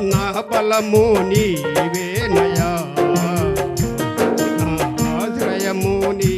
నా బలము నీవేనయా నా ఆశ్రయము నీ